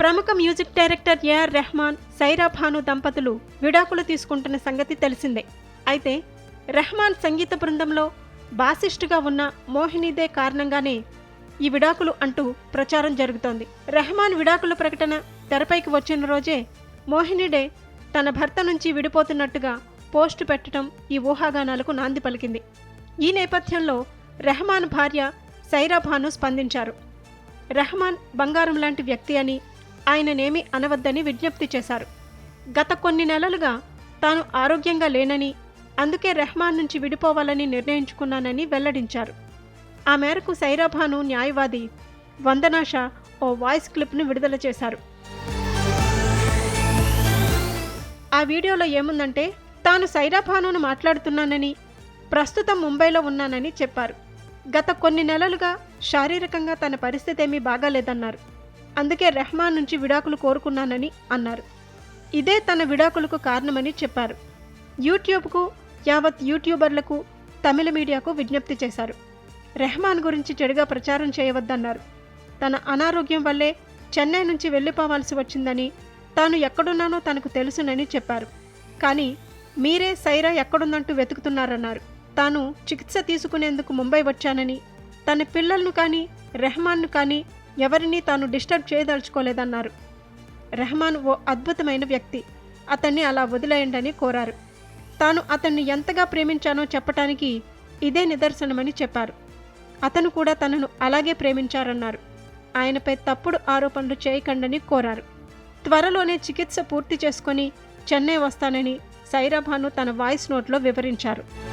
ప్రముఖ music director A R Rahman Saira Banu దంపతులు విడాకులు తీసుకుంటున్న సంగతి తెలిసిందే. అయితే రెహమాన్ సంగీత బృందంలో బాసిస్టుగా ఉన్న మోహినీదే కారణంగానే ఈ విడాకులు అంటూ ప్రచారం జరుగుతోంది. రెహమాన్ విడాకుల ప్రకటన తెరపైకి వచ్చిన రోజే మోహినీడే తన భర్త నుంచి విడిపోతున్నట్టుగా పోస్టు పెట్టడం ఈ ఊహాగానాలకు నాంది పలికింది. ఈ నేపథ్యంలో రెహమాన్ భార్య సైరాభాను స్పందించారు. రెహమాన్ బంగారం లాంటి వ్యక్తి అని ఆయననేమి అనవద్దని విజ్ఞప్తి చేశారు. గత కొన్ని నెలలుగా తాను ఆరోగ్యంగా లేనని అందుకే రెహమాన్ నుంచి విడిపోవాలని నిర్ణయించుకున్నానని వెల్లడించారు. ఆ మేరకు సైరాభాను న్యాయవాది వందనాషా ఓ వాయిస్ క్లిప్ను విడుదల చేశారు. ఆ వీడియోలో ఏముందంటే తాను సైరాభానును మాట్లాడుతున్నానని ప్రస్తుతం ముంబైలో ఉన్నానని చెప్పారు. గత కొన్ని నెలలుగా శారీరకంగా తన పరిస్థితి ఏమీ బాగాలేదన్నారు. అందుకే రెహమాన్ నుంచి విడాకులు కోరుకున్నానని అన్నారు. ఇదే తన విడాకులకు కారణమని చెప్పారు. యూట్యూబ్కు యావత్ యూట్యూబర్లకు తమిళ మీడియాకు విజ్ఞప్తి చేశారు. రెహమాన్ గురించి చెడుగా ప్రచారం చేయవద్దన్నారు. తన అనారోగ్యం వల్లే చెన్నై నుంచి వెళ్ళిపోవాల్సి వచ్చిందని తాను ఎక్కడున్నానో తనకు తెలుసునని చెప్పారు. కానీ మీరే సైరా ఎక్కడుందంటూ వెతుకుతున్నారన్నారు. తాను చికిత్స తీసుకునేందుకు ముంబై వచ్చానని తన పిల్లలను కానీ రెహమాన్ను కానీ ఎవరిని తాను డిస్టర్బ్ చేయదలుచుకోలేదన్నారు. రెహమాన్ ఓ అద్భుతమైన వ్యక్తి. అతన్ని అలా వదిలేయండని కోరారు. తాను అతన్ని ఎంతగా ప్రేమించానో చెప్పటానికి ఇదే నిదర్శనమని చెప్పారు. అతను కూడా తనను అలాగే ప్రేమించారన్నారు. ఆయనపై తప్పుడు ఆరోపణలు చేయకండని కోరారు. త్వరలోనే చికిత్స పూర్తి చేసుకొని చెన్నై వస్తానని సైరాభాను తన వాయిస్ నోట్లో వివరించారు.